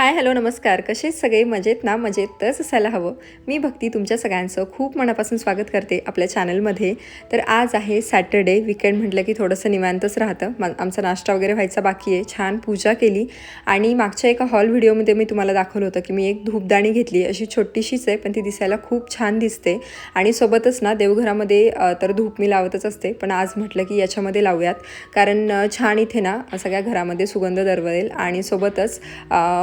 Hi hello नमस्कार. कसे सगळे? मजेत ना? मजेत तरच असायला हवं. मी भक्ती तुमच्या सगळ्यांचं खूप मनापासून स्वागत करते आपल्या चॅनलमध्ये. तर आज आहे सॅटर्डे. विकेंड म्हटलं की थोडंसं निवांतच राहतं. मा आमचा नाश्ता वगैरे व्हायचा बाकी आहे. छान पूजा केली. आणि मागच्या एका हॉल व्हिडिओमध्ये मी तुम्हाला दाखवलं होतं की मी एक धूपदाणी घेतली. अशी छोटीशीच आहे पण ती दिसायला खूप छान दिसते. आणि सोबतच ना देवघरामध्ये तर धूप मी लावतच असते. पण आज म्हटलं की याच्यामध्ये लावूयात. कारण छान इथे ना सगळ्या घरामध्ये सुगंध दरवळेल. आणि सोबतच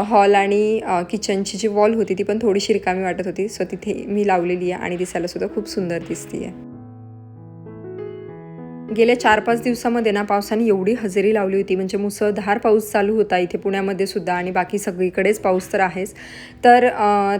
हॉल आणि किचनची जी वॉल होती ती पण थोडीशी रिकामी वाटत होती. सो तिथे मी लावलेली आहे आणि दिसायला सुद्धा खूप सुंदर दिसते आहे गेल्या चार पाच दिवसामध्ये ना पावसाने एवढी हजेरी लावली होती. म्हणजे मुसळधार पाऊस चालू होता इथे पुण्यामध्ये सुद्धा आणि बाकी सगळीकडेच पाऊस तर आहेच. तर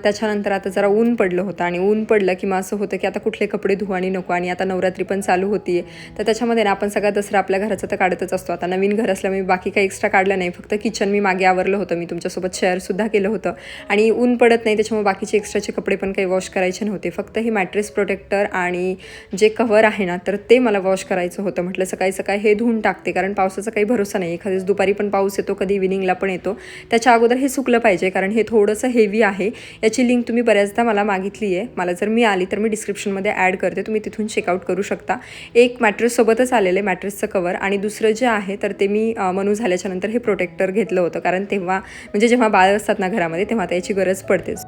त्याच्यानंतर आता जरा ऊन पडलं होतं आणि ऊन पडलं की मग असं होतं की आता कुठले कपडे धुवा आणि नको आणि आता नवरात्री पण चालू होती तर त्याच्यामध्ये ना आपण सगळा दसरा आपल्या घराचा तर काढतच असतो. आता नवीन घर असल्यामुळे मी बाकी काही एक्स्ट्रा काढलं नाही. फक्त किचन मी मागे आवरलं होतं. मी तुमच्यासोबत शेअरसुद्धा केलं होतं. आणि ऊन पडत नाही त्याच्यामुळे बाकीचे एक्स्ट्राचे कपडे पण काही वॉश करायचे नव्हते. फक्त हे मॅट्रेस प्रोटेक्टर आणि जे कव्हर आहे ना तर ते मला वॉश करायचं होतं. म्हटलं सकाळी सकाळी हे धुवून टाकते कारण पावसाचा काही भरोसा नाही. एखाद्याच दुपारी पण पाऊस येतो कधी इव्हिनिंगला पण येतो. त्याच्या अगोदर हे सुकलं पाहिजे कारण हे थोडंसं हेवी आहे. याची लिंक तुम्ही बऱ्याचदा मला मागितली आहे. मला जर मी आली तर मी डिस्क्रिप्शनमध्ये ॲड करते. तुम्ही तिथून चेकआउट करू शकता. एक मॅट्रेससोबतच आलेलं आहे मॅट्रेसचं कवर आणि दुसरं जे आहे तर ते मी मनू झाल्याच्यानंतर हे प्रोटेक्टर घेतलं होतं. कारण तेव्हा म्हणजे जेव्हा बाळ असतात ना घरामध्ये तेव्हा त्याची गरज पडतेच.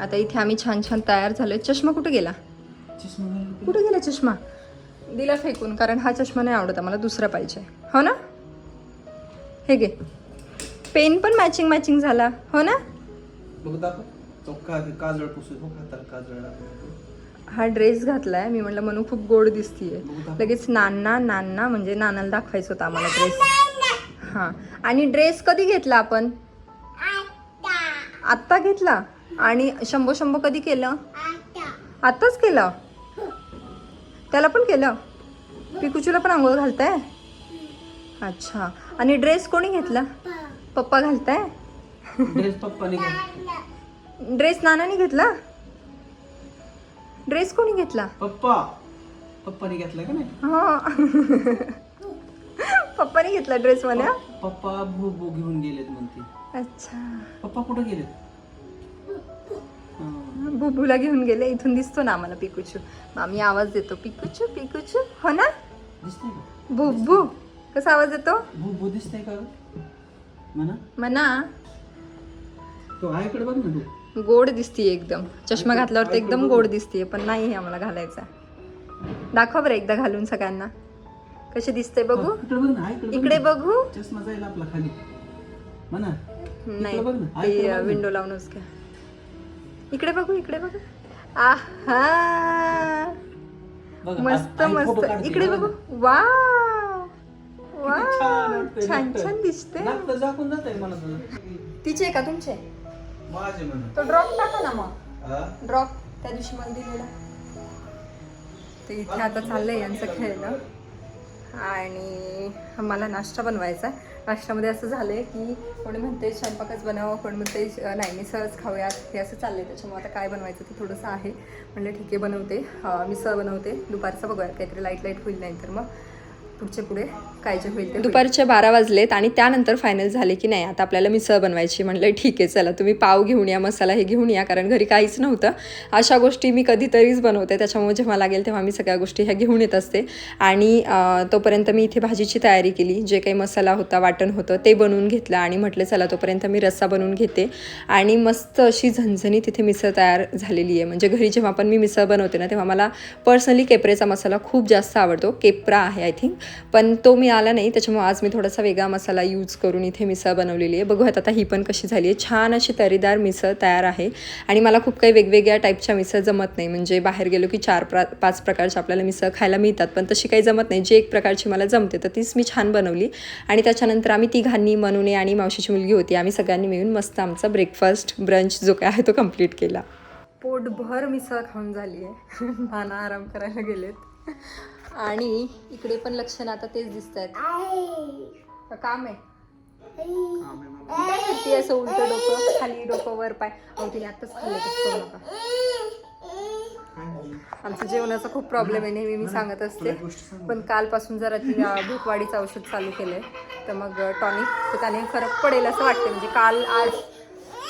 आता इथे आम्ही छान छान तयार झालोय. चष्मा कुठे गेला? कुठे गेला चष्मा? दिला फेकून कारण हा चष्मा नाही आवडत मला दुसरा पाहिजे. हो ना? हे घे. पेन पण मॅचिंग मॅचिंग झाला. हो ना? लागलं. हा ड्रेस घातलाय. मी म्हटलं म्हणून खूप गोड दिसतीये. लगेच नाना नाना म्हणजे नानाला दाखवायचं होतं आम्हाला ड्रेस हां. आणि ड्रेस कधी घेतला आपण? आत्ता घेतला? आणि शंभो शंभो कधी केलं? आत्ताच केलं? त्याला पण केलं. पिकुचूला पण आंघोळ घालताय? अच्छा. आणि ड्रेस कोणी घेतला? पप्पा घालताय? ड्रेस पप्पाने ड्रेस नानाने घेतला? ड्रेस कोणी घेतला? पप्पा. पप्पाने घेतला का नाही? हा. पप्पाने घेतला ड्रेस मला पप्पा भू भू घेऊन गेलेत म्हणते. अच्छा. पप्पा कुठं गेलेत? हा. बुबूला घेऊन गेले इथून दिसतो ना आम्हाला पिकूचू. मग आम्ही आवाज देतो पिकूचू पिकूचू. हो ना? का? बुबू कसा आवाज येतो? भू भू दिसतंय का? म्हणा म्हणा तो आईकडे बघ ना तू. गोड दिसतीये एकदम. चष्मा घातल्यावर तर एकदम गोड दिसतीये पण नाही हे आम्हाला घालायचा. दाखव बरं एकदा घालून सगळ्यांना. कसे दिसते बघू? इकडे बघ ना आईकडे बघ इकडे ना. बघू. चष्मा जाईल आपला खाली. म्हणा नाही बघ ना, ते इकडे बघ ना. विंडो लावूनच घ्या. इकडे बघू इकडे बघू. आहा. बघ मस्त मस्त. इकडे बघ. वा वा छान छान दिसते तिचे का तुमचे? तो ड्रॉप टाका ना मग. हा? ड्रॉप त्या दिवशी मला दिलेला. तर इथे आता चाललंय यांचं खेळणं. आणि मला नाश्ता बनवायचा आहे. नाश्त्यामध्ये असं झालं आहे की कोणी म्हणते स्वयंपाकच बनावं कोणी म्हणते नाही मिसळच खाऊयात. हे असं चाललं आहे त्याच्यामुळे आता काय बनवायचं ते थोडंसं आहे. म्हणलं ठीक आहे बनवते. मिसळ बनवते. दुपारचं बघूयात. काहीतरी लाइट लाइट होईल नाही तर मग. पुढच्या पुढे काय जे होईल दुपारचे बारा वाजलेत आणि त्यानंतर फायनल झाले की नाही? आता आपल्याला मिसळ बनवायची म्हणलं ठीक आहे चला तुम्ही पाव घेऊन या मसाला हे घेऊन या कारण घरी काहीच नव्हतं. अशा गोष्टी मी कधीतरीच बनवते. त्याच्यामुळे जेव्हा लागेल तेव्हा मी सगळ्या गोष्टी ह्या घेऊन येत असते. आणि तोपर्यंत मी इथे भाजीची तयारी केली. जे काही मसाला होता वाटण होतं ते बनवून घेतलं आणि म्हटलं चला तोपर्यंत मी रस्सा बनवून घेते. आणि मस्त अशी झणझणी तिथे मिसळ तयार झालेली आहे. म्हणजे घरी जेव्हा पण मी मिसळ बनवते ना तेव्हा मला पर्सनली केपरेचा मसाला खूप जास्त आवडतो. केपरा आहे आय थिंक पण तो मी आला नाही त्याच्यामुळे आज मी थोडासा वेगळा मसाला यूज करून इथे मिसळ बनवलेली आहे. बघूयात आता ही पण कशी झाली आहे. छान अशी तरीदार मिसळ तयार आहे. आणि मला खूप काही वेगवेगळ्या टाईपच्या मिसळ जमत नाही. म्हणजे बाहेर गेलो की चार प्रा पाच प्रकारच्या आपल्याला मिसळ खायला मिळतात पण तशी काही जमत नाही. जी एक प्रकारची मला जमते तर तीच मी छान बनवली. आणि त्याच्यानंतर आम्ही तिघांनी मनूने आणि मावशीची मुलगी होती. आम्ही सगळ्यांनी मिळून मस्त आमचा ब्रेकफास्ट ब्रंच जो काय आहे तो कंप्लीट केला. पोटभर मिसळ खाऊन झाली आहे. नाना आराम करायला गेलेत. आणि इकडे पण लक्षण आता तेच दिसत आहेत काम आहे. करते असं उलट डोकं? खाली डोकं वर पाय. अहो तिने आत्ताच खाल्लं करू नका. आमचं जेवणाचा खूप प्रॉब्लेम आहे नेहमी मी सांगत असते. पण कालपासून जरा ती अं, भूकवाढीचं औषध चालू केलंय. तर मग टॉनिक तर त्याने फरक पडेल असं वाटतं म्हणजे काल आज.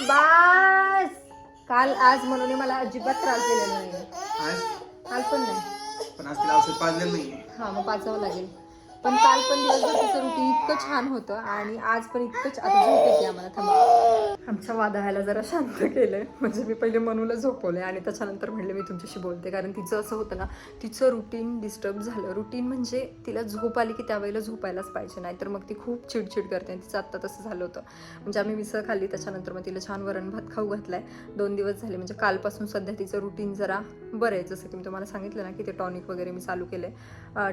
बास! काल आज म्हणून मला अजिबात त्रास दिलेला नाही आज? काल पण नाही. पण आज तिला औषध पाजलेलं नाही हा मग पाचावं लागेल. पण काल पण दिवसभर तिचं रुटीन इतकं छान होतं आणि आज पण इतकंच छ- आता झोप येते आम्हाला थांबा. आमच्या वादायला जरा शांत केलंय. म्हणजे मी पहिले मनूला झोपवले आणि त्याच्यानंतर म्हणले मी तुमच्याशी बोलते. कारण तिचं असं होतं ना तिचं रुटीन डिस्टर्ब झालं. रुटीन म्हणजे तिला झोप आली की त्यावेळेला झोपायलाच पाहिजे. नाही तर मग ती खूप चिडचिड करते आणि तिचं आत्ता तसं झालं होतं. म्हणजे आम्ही मिसळ खाल्ली त्याच्यानंतर मग तिला छान वरण भात खाऊ घातलाय. दोन दिवस झाले. म्हणजे कालपासून सध्या तिचं रुटीन जरा बरं आहे. जसं की मी तुम्हाला सांगितलं ना की ते टॉनिक वगैरे मी चालू केले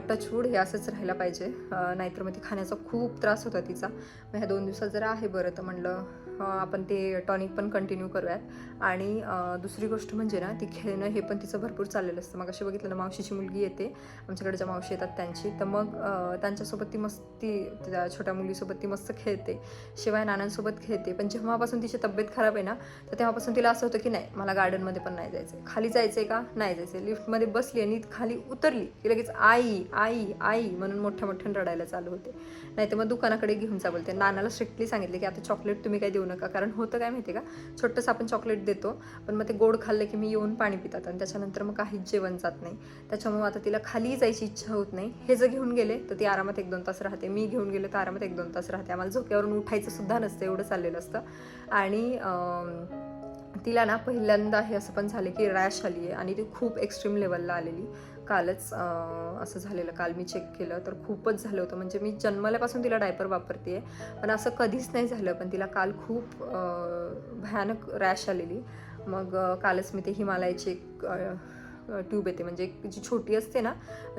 टचवूड हे असंच राहायला पाहिजे. पाहिजे नाहीतर मग ती खाण्याचा खूप त्रास होता तिचा. मग ह्या दोन दिवसात जरा आहे बरं तर म्हणलं आपण ते टॉनिक पण कंटिन्यू करूयात. आणि दुसरी गोष्ट म्हणजे ना ती खेळणं हे पण तिचं भरपूर चाललेलं असतं. मग अशी बघितलं ना मावशीची मुलगी येते. आमच्याकडे ज्या मावशी येतात त्यांची. तर मग त्यांच्यासोबत ती मस्ती त्या छोट्या मुलीसोबत ती मस्त खेळते. शिवाय नानांसोबत खेळते. पण जेव्हापासून तिची तब्येत खराब आहे ना तर तेव्हापासून तिला असं होतं की नाही मला गार्डनमध्ये पण नाही जायचं खाली जायचं आहे का? नाही जायचं लिफ्टमध्ये बसली आणि खाली उतरली की लगेच आई आई आई म्हणून मोठ्या मोठ्यानं रडायला चालू होते. नाही तर मग दुकानाकडे घेऊन जा बोलते नानाला स्ट्रिक्टली सांगितले की आता चॉकलेट तुम्ही काही देऊ नका. कारण होतं काय माहिती का? छोटंसं आपण चॉकलेट देतो पण मग ते गोड खाल्लं की मी येऊन पाणी पितात आणि त्याच्यानंतर मग काहीच जेवण जात नाही. त्याच्यामुळे आता तिला खाली जायची इच्छा होत नाही. हे जर घेऊन गेले तर ती आरामात एक दोन तास राहते. मी घेऊन गेले तर आरामात एक दोन तास राहते. आम्हाला झोक्यावरून उठायचं सुद्धा नसतं एवढं चाललेलं असतं. आणि तिला ना पहिल्यांदा हे असं पण झालं की रॅश आली आहे आणि ती खूप एक्स्ट्रीम लेवलला आलेली. कालच असं झालेलं. काल मी चेक केलं तर खूपच झालं होतं. म्हणजे मी जन्मल्यापासून तिला डायपर वापरते पण असं कधीच नाही झालं. पण तिला काल खूप भयानक रॅश आलेली. मग कालच मी ते हिमालयाची एक ट्यूब येते. म्हणजे जी छोटी असते ना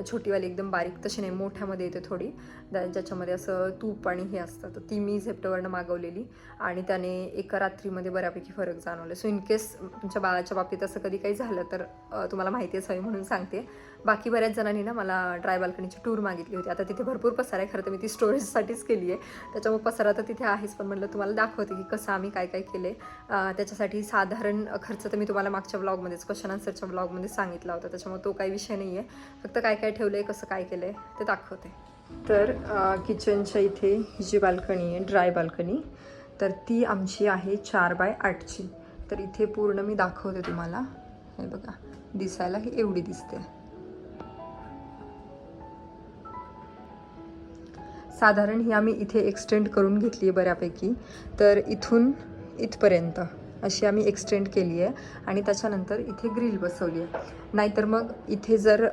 छोटीवाली एकदम बारीक तशी नाही मोठ्यामध्ये येते थोडी. ज्याच्यामध्ये असं तूप आणि हे असतं. तर ती मी झेप्टोवरनं मागवलेली. आणि त्याने एका रात्रीमध्ये बऱ्यापैकी फरक जाणवले. सो इन केस तुमच्या बाळाच्या बाबतीत असं कधी काही झालं तर तुम्हाला माहिती असावी म्हणून सांगते. बाकी बऱ्याच जणांनी ना मला ड्राय बाल्कनीची टूर मागितली होती. आता तिथे भरपूर पसारा आहे खरं तर मी ती स्टोरेजसाठीच केली आहे. त्याच्यामुळे पसारा तर तिथे आहेच पण म्हटलं तुम्हाला दाखवते की कसं आम्ही काय काय केले त्याच्यासाठी साधारण खर्च तर मी तुम्हाला मागच्या ब्लॉगमध्येच क्वेश्चन आन्सरच्या ब्लॉगमध्ये सांगितला होता. त्याच्यामुळे तो काही विषय नाही आहे फक्त काय काय ठेवलं आहे कसं काय केलं आहे ते दाखवते. तर किचनच्या इथे ही जी बाल्कनी आहे ड्राय बाल्कनी तर ती आमची आहे चार बाय आठची. तर इथे पूर्ण मी दाखवते तुम्हाला. हे बघा दिसायला ही एवढी दिसते. साधारण ही आम्ही इथे एक्सटेंड करून घेतली आहे बऱ्यापैकी. तर इथून इथपर्यंत अशी आम्ही एक्सटेंड केली आहे आणि त्याच्यानंतर इथे ग्रिल बसवली आहे. नाहीतर मग इथे जर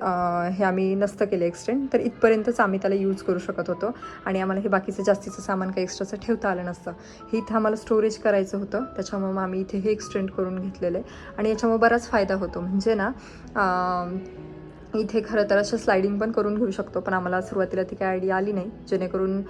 हे आम्ही नसतं केलं एक्सटेंड तर इथपर्यंतच आम्ही त्याला यूज करू शकत होतो आणि आम्हाला हे बाकीचं जास्तीचं सामान काही एक्स्ट्राचं ठेवता आलं नसतं. हे इथं आम्हाला स्टोरेज करायचं होतं त्याच्यामुळं मग आम्ही इथे हे एक्सटेंड करून घेतलेलं आहे. आणि याच्यामुळे बराच फायदा होतो. म्हणजे ना इथे खरं तर असं स्लायडिंग पण करून घेऊ शकतो पण आम्हाला सुरुवातीला ती काय आयडिया आली नाही जेणेकरून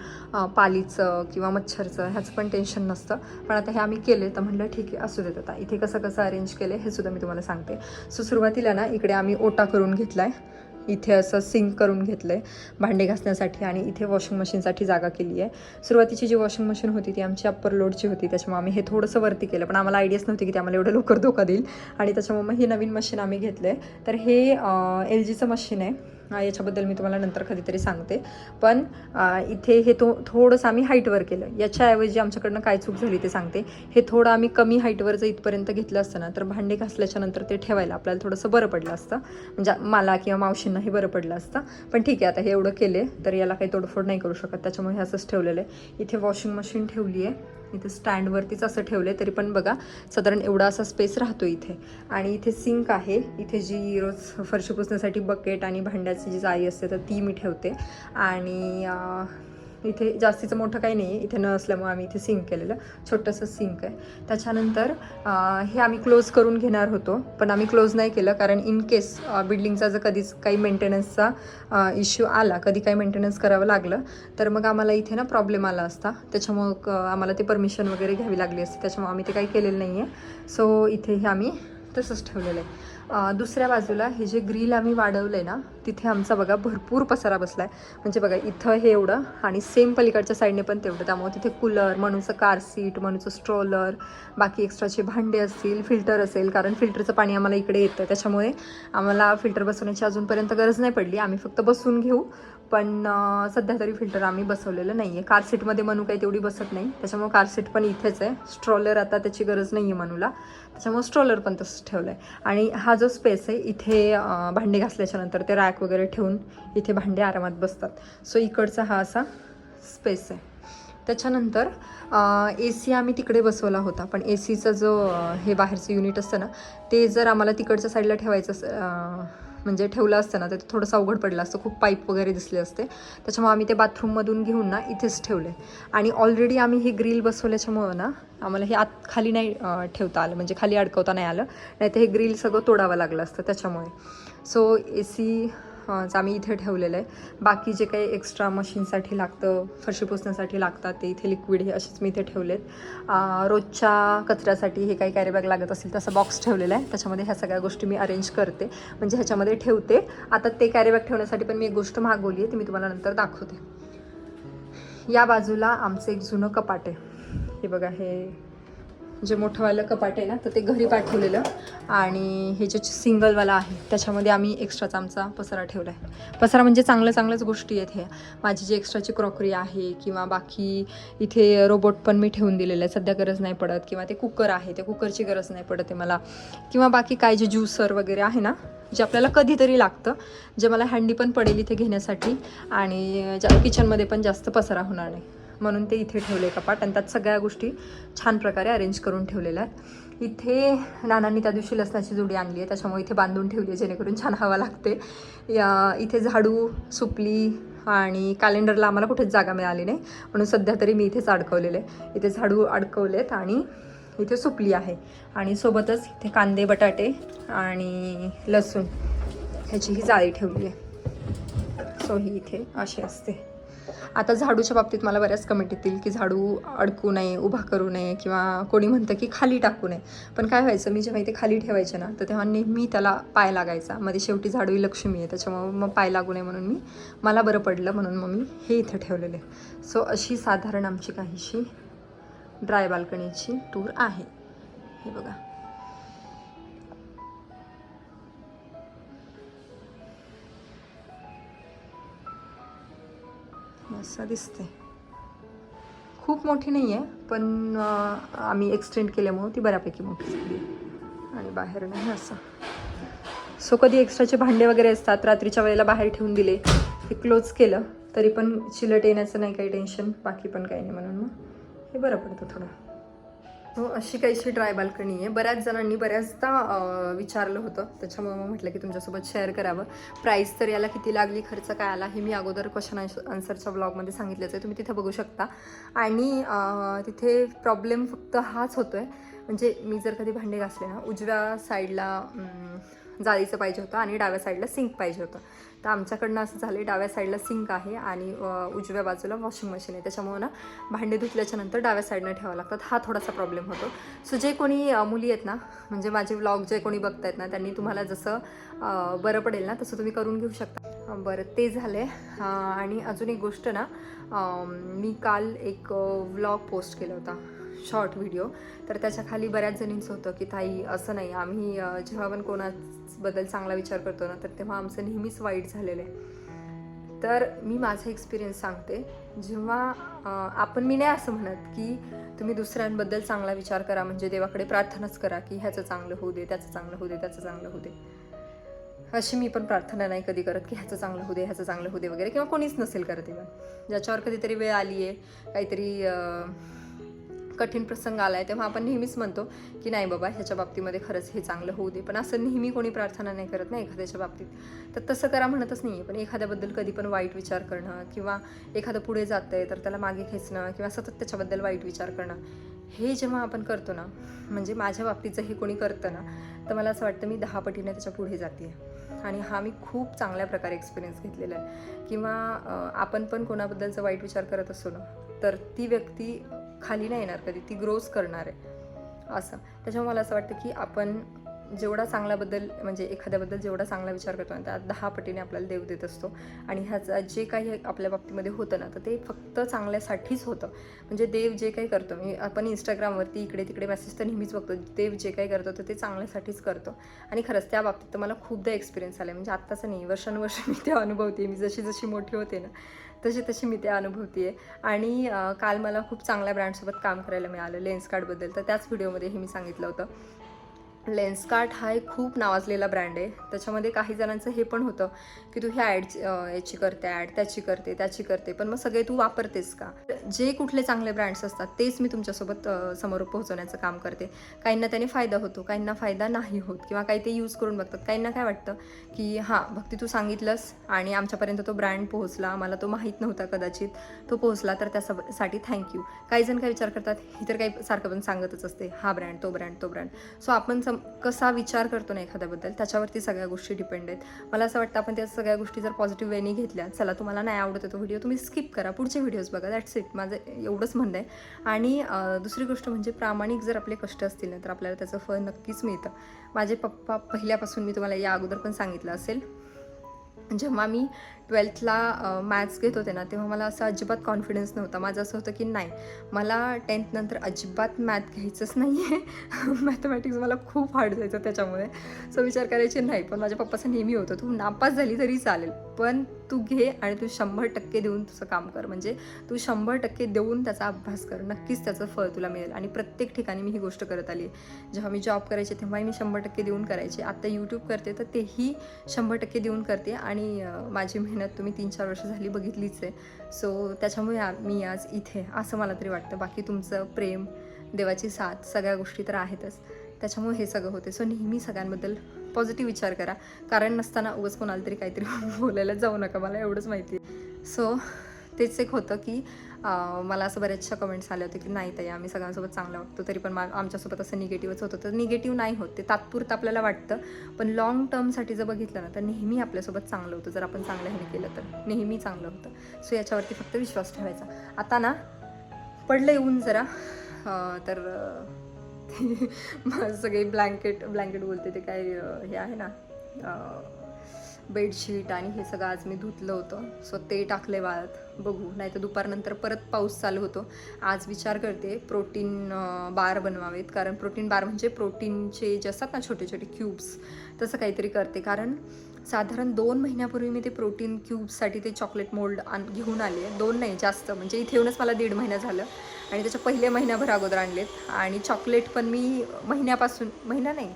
पालीचं किंवा मच्छरचं ह्याचं पण टेन्शन नसतं. पण आता हे आम्ही केले तर म्हटलं ठीक आहे असू देत आता. इथे कसं कसं अरेंज केले हे सुद्धा मी तुम्हाला सांगते. सो सुरुवातीला ना इकडे आम्ही ओटा करून घेतला आहे इथे असं सिंक करून घेतलं आहे भांडे घासण्यासाठी आणि इथे वॉशिंग मशीनसाठी जागा केली आहे सुरुवातीची जी वॉशिंग मशीन होती ती आमची अप्पर लोडची होती. त्याच्यामुळे आम्ही हे थोडंसं वरती केलं पण आम्हाला आयडियाच नव्हती की ते आम्हाला एवढं लवकर धोका देईल. आणि त्याच्यामुळे मग हे नवीन मशीन आम्ही घेतलं आहे तर हे एल जीचं मशीन आहे. याच्याबद्दल मी तुम्हाला नंतर कधीतरी सांगते. पण इथे हे तो थोडंसं आम्ही हाईटवर केलं. याच्याऐवजी आमच्याकडनं काय चूक झाली ते सांगते. हे थोडं आम्ही कमी हाईटवर जर इथपर्यंत घेतलं असतं ना तर भांडे घासल्याच्या नंतर ते ठेवायला आपल्याला थोडंसं बरं पडलं असतं. म्हणजे मला किंवा मावशींना हे बरं पडलं असतं. पण ठीक आहे आता हे एवढं केले तर याला काही तोडफोड नाही करू शकत. त्याच्यामुळे हे असंच ठेवलेलं आहे. इथे वॉशिंग मशीन ठेवली आहे. इथे स्टँडवरतीच असं ठेवलं आहे तरी पण बघा साधारण एवढा असा स्पेस राहतो इथे. आणि इथे सिंक आहे. इथे जी रोज फरशी पुसण्यासाठी बकेट आणि भांड्याची जी जाळी असते तर ती मी ठेवते. आणि इथे जास्तीचं मोठं काही नाही आहे इथे न असल्यामुळे आम्ही इथे सिंक केलेलं. छोटंसं सिंक आहे. त्याच्यानंतर हे आम्ही क्लोज करून घेणार होतो पण आम्ही क्लोज नाही केलं कारण इन केस बिल्डिंगचा जर कधीच काही मेंटेनन्सचा इश्यू आला कधी काही मेंटेनन्स करावं लागलं तर मग आम्हाला इथे ना प्रॉब्लेम आला असता. त्याच्यामुळं क- आम्हाला ते परमिशन वगैरे घ्यावी लागली असते. त्याच्यामुळे आम्ही ते काही केलेलं नाही आहे सो इथे हे आम्ही तसंच ठेवलेलं आहे. दुसऱ्या बाजूला हे जे ग्रिल आम्ही वाढवलं आहे ना तिथे आमचा बघा भरपूर पसारा बसला आहे म्हणजे बघा इथं हे एवढं आणि सेम पलीकडच्या साईडने पण तेवढं. त्यामुळे तिथे कूलर मनूचं कार सीट मनूचं स्ट्रोलर बाकी एक्स्ट्राचे भांडे असतील फिल्टर असेल कारण फिल्टरचं पाणी आम्हाला इकडे येतं त्याच्यामुळे आम्हाला फिल्टर बसवण्याची अजूनपर्यंत गरज नाही पडली. आम्ही फक्त बसून घेऊ. पण सध्या तरी फिल्टर आम्ही बसवलेलं नाही आहे कार सीटमध्ये मनू काही तेवढी बसत नाही. त्याच्यामुळे कार सीट पण इथेच आहे. स्ट्रॉलर आता त्याची गरज नाही आहे मनूला. त्याच्यामुळे स्ट्रॉलर पण तसंच ठेवलं आहे आणि हा जो स्पेस आहे इथे भांडे घासल्याच्या नंतर ते रॅक वगैरे ठेवून इथे भांडे आरामात बसतात. सो इकडचा हा असा स्पेस आहे. त्याच्यानंतर ए सी आम्ही तिकडे बसवला होता. पण ए सीचं जो हे बाहेरचं युनिट असतं ना ते जर आम्हाला तिकडच्या साईडला ठेवायचं म्हणजे ठेवलं असतं ना तर ते थोडंसं अवघड पडलं असतं. खूप पाईप वगैरे दिसले असते. त्याच्यामुळे आम्ही ते बाथरूममधून घेऊन ना इथेच ठेवले. आणि ऑलरेडी आम्ही हे ग्रिल बसवल्याच्यामुळं ना आम्हाला हे आत खाली नाही ठेवता आलं. म्हणजे खाली अडकवता नाही आलं. नाही तर हे ग्रिल सगळं तोडावं लागलं असतं त्याच्यामुळे. सो ए सी चं आम्ही इथे ठेवलेलं आहे. बाकी जे काही एक्स्ट्रा मशीनसाठी लागतं फरशी पुसण्यासाठी लागतात ते इथे लिक्विड हे असेच मी इथे ठेवलेत. रोजच्या कचऱ्यासाठी हे काही कॅरीबॅग लागत असेल तसं बॉक्स ठेवलेला आहे. त्याच्यामध्ये ह्या सगळ्या गोष्टी मी अरेंज करते. म्हणजे ह्याच्यामध्ये ठेवते. आता ते कॅरीबॅग ठेवण्यासाठी पण मी एक गोष्ट मागवली आहे ती मी तुम्हाला नंतर दाखवते. या बाजूला आमचं एक जुनं कपाट आहे. हे बघा हे जे मोठंवालं कपाट आहे ना तर ते घरी पाठवलेलं. आणि हे जे सिंगलवाला आहे त्याच्यामध्ये आम्ही एक्स्ट्राचा आमचा पसारा ठेवला आहे पसारा म्हणजे चांगलं चांगल्याच गोष्टी आहेत हे. माझी जी एक्स्ट्राची क्रॉकरी आहे किंवा बाकी इथे रोबोट पण मी ठेवून दिलेलं आहे सध्या गरज नाही पडत किंवा ते कुकर आहे ते कुकरची गरज नाही पडत आहे मला. किंवा बाकी काय जे ज्यूसर वगैरे आहे ना जे आपल्याला कधीतरी लागतं जे मला हँडी पण पडेल इथे घेण्यासाठी आणि ज्या किचनमध्ये पण जास्त पसारा होणार नाही. म्हणून ते इथे ठेवले कपाट. आणि त्यात सगळ्या गोष्टी छान प्रकारे अरेंज करून ठेवलेल्या आहेत. इथे नानांनी त्या दिवशी लसणाची जोडी आणली आहे. त्याच्यामुळे इथे बांधून ठेवली आहे जेणेकरून छान हवा लागते. या इथे झाडू सुपली आणि कॅलेंडरला आम्हाला कुठेच जागा मिळाली नाही. म्हणून सध्या तरी मी इथेच अडकवलेले इथे झाडू अडकवलेत आणि इथे सुपली आहे. आणि सोबतच इथे कांदे बटाटे आणि लसूण ह्याची ही जाळी ठेवली आहे. सो ही इथे अशी असते. आता झाडूच्या बाबतीत मला बऱ्याच कमेंट येतील की झाडू अडकू नये उभा करू नये किंवा कोणी म्हणतं की खाली टाकू नये. पण काय व्हायचं मी जेव्हा इथे खाली ठेवायचे ना तर तेव्हा नेहमी त्याला पाय लागायचा. मध्ये शेवटी झाडू ही लक्ष्मी आहे त्याच्यामुळं मग पाय लागू नये म्हणून मी मला बरं पडलं म्हणून मग मी हे इथं ठेवलेले सो अशी साधारण आमची काहीशी ड्राय बाल्कनीची टूर आहे. हे बघा. असं दिसते खूप मोठी नाही आहे पण आम्ही एक्सटेंड केल्यामुळं ती बऱ्यापैकी मोठी झाली. आणि बाहेर नाही असं. सो कधी एक्स्ट्राचे भांडे वगैरे असतात रात्रीच्या वेळेला बाहेर ठेवून दिले हे क्लोज केलं तरी पण चिलट येण्याचं नाही काही टेन्शन बाकी पण काही नाही म्हणून मग हे बरं पडतं थोडं. हो अशी काहीशी ड्राय बाल्कनी आहे. बऱ्याच जणांनी बऱ्याचदा विचारलं होतं. त्याच्यामुळे मग म्हटलं की तुमच्यासोबत शेअर करावं. प्राईस तर याला किती लागली खर्च काय आला हे मी अगोदर क्वेश्चन आन्सरच्या ब्लॉगमध्ये सांगितलंच आहे. तुम्ही तिथे बघू शकता. आणि तिथे प्रॉब्लेम फक्त हाच होतो आहे म्हणजे मी जर कधी भांडे घासले ना उजव्या साईडला जाळीचं पाहिजे होतं आणि डाव्या साईडला सिंक पाहिजे होतं. तर आमच्याकडनं असं झालं डाव्या साईडला सिंक आहे आणि उजव्या बाजूला वॉशिंग मशीन आहे. त्याच्यामुळं ना भांडे धुतल्याच्या नंतर डाव्या साईडनं ठेवावं लागतात हा थोडासा प्रॉब्लेम होतो. सो जे कोणी मुली आहेत ना म्हणजे माझे व्लॉग जे कोणी बघतायत ना त्यांनी तुम्हाला जसं बरं पडेल ना तसं तुम्ही करून घेऊ शकता. बरं ते झालं आहे आणि अजून एक गोष्ट ना मी काल एक व्लॉग पोस्ट केला होता शॉर्ट व्हिडिओ. तर त्याच्याखाली बऱ्याच जणींचं होतं की ताई असं नाही. आम्ही जेव्हा पण कोणा बद्दल चांगला विचार करतो ना तर तेव्हा आमचं नेहमीच वाईट झालेलं आहे. तर मी माझा एक्सपिरियन्स सांगते. जेव्हा आपण मी नाही असं म्हणत की तुम्ही दुसऱ्यांबद्दल चांगला विचार करा म्हणजे देवाकडे प्रार्थनाच करा की ह्याचं चांगलं होऊ दे त्याचं चांगलं होऊ दे त्याचं चांगलं होऊ दे. अशी मी पण प्रार्थना नाही कधी करत की ह्याचं चांगलं होऊ दे ह्याचं चांगलं होऊ दे वगैरे किंवा कोणीच नसेल करत इव्हन ज्याच्यावर कधीतरी वेळ आली आहे काहीतरी कठीण प्रसंग आला आहे तेव्हा आपण नेहमीच म्हणतो की नाही बाबा ह्याच्या बाबतीमध्ये खरंच हे चांगलं होऊ दे. पण असं नेहमी कोणी प्रार्थना नाही करत नाही एखाद्याच्या बाबतीत. तर तसं करा म्हणतच नाही आहे पण एखाद्याबद्दल कधी पण वाईट विचार करणं किंवा एखादं पुढे जातं आहे तर त्याला मागे खेचणं किंवा सतत त्याच्याबद्दल वाईट विचार करणं हे जेव्हा आपण करतो ना म्हणजे माझ्या बाबतीत जर हे कोणी करतं ना तर मला असं वाटतं मी दहा पटीने त्याच्या पुढे जाते आणि हा मी खूप चांगल्या प्रकारे एक्सपिरियन्स घेतलेला आहे. किंवा आपण पण कोणाबद्दलचा वाईट विचार करत असतो ना तर ती व्यक्ती खाली नाही येणार कधी ती ग्रोज करणार आहे. असं. त्याच्यामुळे मला असं वाटतं की आपण जेवढा चांगल्याबद्दल म्हणजे एखाद्याबद्दल जेवढा चांगला विचार करतो ना त्यात दहा पटीने आपल्याला देव देत असतो. आणि ह्याचा जे काही आपल्या बाबतीमध्ये होतं ना तर ते फक्त चांगल्यासाठीच होतं. म्हणजे देव जे काही करतो मी आपण इंस्टाग्रामवरती इकडे तिकडे मेसेज तर नेहमीच बघतो देव जे काही करतो तर ते चांगल्यासाठीच करतो. आणि खरंच त्या बाबतीत तर मला खूपदा एक्सपिरियन्स आला म्हणजे आत्ताचं नाही वर्षानुवर्ष मी ते अनुभवते मी जशी जशी मोठी होते ना तशी तशी मी ते अनुभवते आहे आणि काल मला खूप चांगल्या ब्रँडसोबत काम करायला मिळालं लेन्स कार्डबद्दल तर त्याच व्हिडिओमध्ये हे मी सांगितलं होतं. लेन्सकार्ट हा एक खूप नावाजलेला ब्रँड आहे. त्याच्यामध्ये काही जणांचं हे पण होतं की तू ह्या ॲड याची करते ॲड त्याची करते त्याची करते. पण मग सगळे तू वापरतेस का? जे कुठले चांगले ब्रँड्स असतात तेच मी तुमच्यासोबत समोर पोहोचवण्याचं काम करते. काहींना त्याने फायदा होतो काहींना फायदा नाही होत किंवा काही ते यूज करून बघतात. काहींना काय वाटतं की हां भक्ती तू सांगितलंस आणि आमच्यापर्यंत तो ब्रँड पोहोचला मला तो माहीत नव्हता कदाचित तो पोहोचला तर त्यासाठी थँक्यू काही जण काय विचार करतात ही तर काही सारखं पण सांगतच असते हा ब्रँड तो ब्रँड तो ब्रँड. सो आपण सम कसा विचार करतो ना एखाद्याबद्दल त्याच्यावरती सगळ्या गोष्टी डिपेंड आहेत. मला असं वाटतं आपण त्या सगळ्या गोष्टी जर पॉझिटिव्ह वेनी घेतल्या चला तुम्हाला नाही आवडत तो व्हिडिओ तुम्ही स्किप करा. पुढचे व्हिडिओज बघा दॅट्स इट माझं एवढंच म्हणणं आहे. आणि दुसरी गोष्ट म्हणजे प्रामाणिक जर आपले कष्ट असतील ना तर आपल्याला त्याचं फळ नक्कीच मिळतं. माझे पप्पा पहिल्यापासून मी तुम्हाला या अगोदर पण सांगितलं असेल. जेव्हा मी ट्वेल्थला मॅथ्स घेत होते ना तेव्हा मला असं अजिबात कॉन्फिडन्स नव्हता. माझं असं होतं की नाही मला टेन्थनंतर अजिबात मॅथ घ्यायचंच नाही आहे मॅथमॅटिक्स मला खूप हार्ड जायचं त्याच्यामुळे. सो विचार करायचे नाही पण माझ्या पप्पाचं नेहमी होतं. तू नापास झाली तरी चालेल. पण तू घे आणि तू शंभर टक्के देऊन तुझं काम कर. म्हणजे तू शंभर टक्के देऊन त्याचा अभ्यास कर. नक्कीच त्याचं फळ तुला मिळेल. आणि प्रत्येक ठिकाणी मी ही गोष्ट करत आली. आहे जेव्हा मी जॉब करायचे तेव्हाही मी शंभर टक्के देऊन करायचे. आता यूट्यूब करते तर तेही शंभर टक्के देऊन करते. आणि माझी मेहनत तुम्ही तीन चार वर्ष झाली बघितलीच आहे. सो त्याच्यामुळे मी आज इथे असं मला तरी वाटतं. बाकी तुमचं प्रेम देवाची साथ सगळ्या गोष्टी तर आहेतच. त्याच्यामुळे हे सगळं होते सो नेहमी सगळ्यांबद्दल पॉझिटिव्ह विचार करा. कारण नसताना उगाच कोणाला तरी काहीतरी बोलायला जाऊ नका. मला एवढंच माहिती आहे. सो तेच एक होतं की मला असं बऱ्याचशा कमेंट्स आले होते की नाही ताई आम्ही सगळ्यांसोबत चांगलं वाटतो तरी पण मा आमच्यासोबत असं निगेटिव्हच होतं. तर निगेटिव्ह नाही होत ते तात्पुरतं आपल्याला वाटतं. पण लाँग टर्मसाठी जर बघितलं ना तर नेहमी आपल्यासोबत चांगलं होतं. जर आपण चांगलं हे केलं तर नेहमी चांगलं होतं. सो याच्यावरती फक्त विश्वास ठेवायचा. आता ना पडलं येऊन जरा. तर माझं सगळे ब्लँकेट ब्लँकेट बोलते ते काय हे आहे ना बेडशीट आणि हे सगळं आज मी धुतलं होतं. सो ते टाकले वाळत. बघू नाही तर दुपारनंतर परत पाऊस चालू होतो. आज विचार करते प्रोटीन बार बनवावेत. कारण प्रोटीन बार म्हणजे प्रोटीनचे जे असतात ना छोटे छोटे क्यूब्स तसं काहीतरी करते. कारण साधारण दोन महिन्यापूर्वी मी ते प्रोटीन क्यूब्ससाठी ते चॉकलेट मोल्ड आण घेऊन आले. दोन नाही जास्त. म्हणजे इथे येऊनच मला दीड महिना झालं. आणि त्याच्या पहिल्या महिन्याभर अगोदर आणलेत. आणि चॉकलेट पण मी महिन्यापासून महिना नाही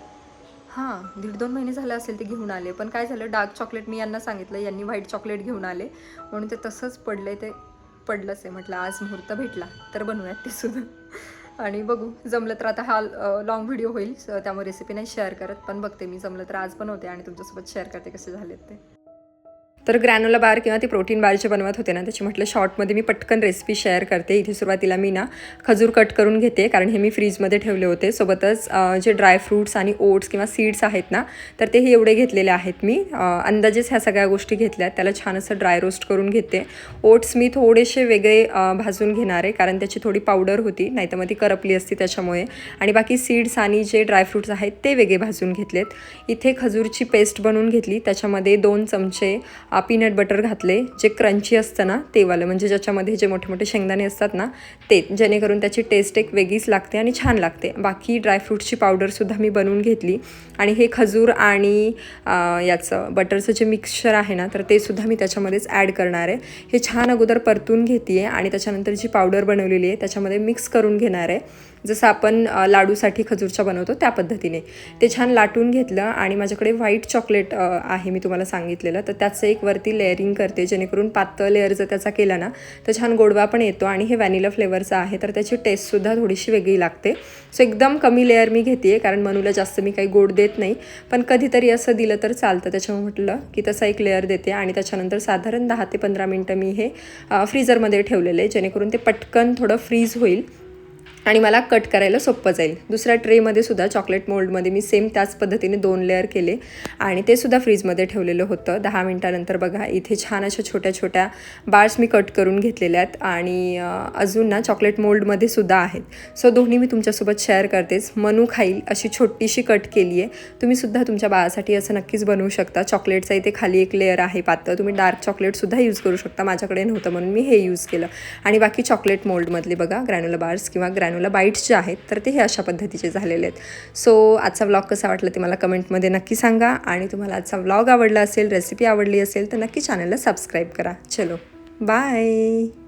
हां दीड दोन महिने झाले असेल ते घेऊन आले. पण काय झालं डार्क चॉकलेट मी यांना सांगितलं यांनी व्हाईट चॉकलेट घेऊन आले. म्हणून ते तसंच पडले ते पडलंच आहे. म्हटलं आज मुहूर्त भेटला तर बनवूयात ते सुद्धा. आणि बघू जमलं तर आता हा लॉंग व्हिडिओ होईल. त्यामुळे रेसिपी नाही शेअर करत पण बघते मी जमलं तर आज बनवते आणि तुमच्यासोबत शेअर करते कसे झालेत ते. तर ग्रॅनोला बार किंवा ती प्रोटीन बार जे बनवत होते ना त्याची म्हटलं शॉर्टमध्ये मी पटकन रेसिपी शेअर करते. इथे सुरुवातीला मी ना खजूर कट करून घेते कारण हे मी फ्रीजमध्ये ठेवले होते. सोबतच जे ड्रायफ्रूट्स आणि ओट्स किंवा सीड्स आहेत ना तर तेही एवढे घेतलेले आहेत मी. अंदाजेच ह्या सगळ्या गोष्टी घेतल्या त्याला छान असं ड्राय रोस्ट करून घेते. ओट्स मी थोडेसे वेगळे भाजून घेणार आहे कारण त्याची थोडी पावडर होती नाही तर मग ती करपली असती त्याच्यामुळे. आणि बाकी सीड्स आणि जे ड्रायफ्रूट्स आहेत ते वेगळे भाजून घेतलेत. इथे खजूरची पेस्ट बनवून घेतली. त्याच्यामध्ये दोन चमचे पीनट बटर घातले जे क्रंची असतं ना तेवालं. म्हणजे ज्याच्यामध्ये जे मोठे मोठे शेंगदाणे असतात ना ते. जेणेकरून त्याची टेस्ट एक वेगळीच लागते आणि छान लागते. बाकी ड्रायफ्रूटची पावडरसुद्धा मी बनवून घेतली. आणि हे खजूर आणि याचं बटरचं जे मिक्सचर आहे ना तर ते सुद्धा मी त्याच्यामध्येच ॲड करणार आहे. हे छान अगोदर परतून घेते आहे आणि त्याच्यानंतर जी पावडर बनवलेली आहे त्याच्यामध्ये मिक्स करून घेणार आहे. जसं आपण लाडूसाठी खजूरच्या बनवतो त्या पद्धतीने. ते छान लाटून घेतलं आणि माझ्याकडे व्हाईट चॉकलेट आहे मी तुम्हाला सांगितलेलं. तर त्याचं एक वरती लेअरिंग करते जेणेकरून पातळ लेअर जर त्याचा केला ना तर छान गोडवा पण येतो आणि हे व्हॅनिला फ्लेवरचं आहे. तर त्याची टेस्टसुद्धा थोडीशी वेगळी लागते. सो एकदम कमी लेअर मी घेते आहे कारण मनूला जास्त मी काही गोड देत नाही. पण कधीतरी असं दिलं तर चालतं. त्याच्यामुळे म्हटलं की तसा एक लेअर देते आणि त्याच्यानंतर साधारण दहा ते पंधरा मिनटं मी हे फ्रीजरमध्ये ठेवलेलं आहे जेणेकरून ते पटकन थोडं फ्रीज होईल. आणि मला कट करायला सोपं जाईल. दुसऱ्या ट्रेमध्ये सुद्धा चॉकलेट मोल्डमध्ये मी सेम त्याच पद्धतीने दोन लेअर केले. आणि ते सुद्धा फ्रीजमध्ये ठेवलेलं होतं. दहा मिनटानंतर बघा इथे छान अशा छोट्या छोट्या बार्स मी कट करून घेतलेल्या आहेत. आणि अजून ना चॉकलेट मोल्डमध्ये सुद्धा आहेत. सो दोन्ही मी तुमच्यासोबत शेअर करतेच. मनू खाईल अशी छोटीशी कट केली आहे. तुम्ही सुद्धा तुमच्या बाळासाठी असं नक्कीच बनवू शकता. चॉकलेटचा इथे खाली एक लेअर आहे पातळ. तुम्ही डार्क चॉकलेटसुद्धा यूज करू शकता. माझ्याकडे नव्हतं म्हणून मी हे यूज केलं. आणि बाकी चॉकलेट मोल्डमधले बघा ग्रॅन्युला बार्स किंवा ग्रॅन ग्रॅन्युला बाईट्स जे आहेत तर ते हे अशा पद्धतीचे झालेले आहेत. सो आजचा व्लॉग कसा वाटला ते मला कमेंटमध्ये नक्की सांगा आणि तुम्हाला आजचा व्लॉग आवडला असेल रेसिपी आवडली असेल तर नक्की चॅनलला सबस्क्राईब करा. चलो बाय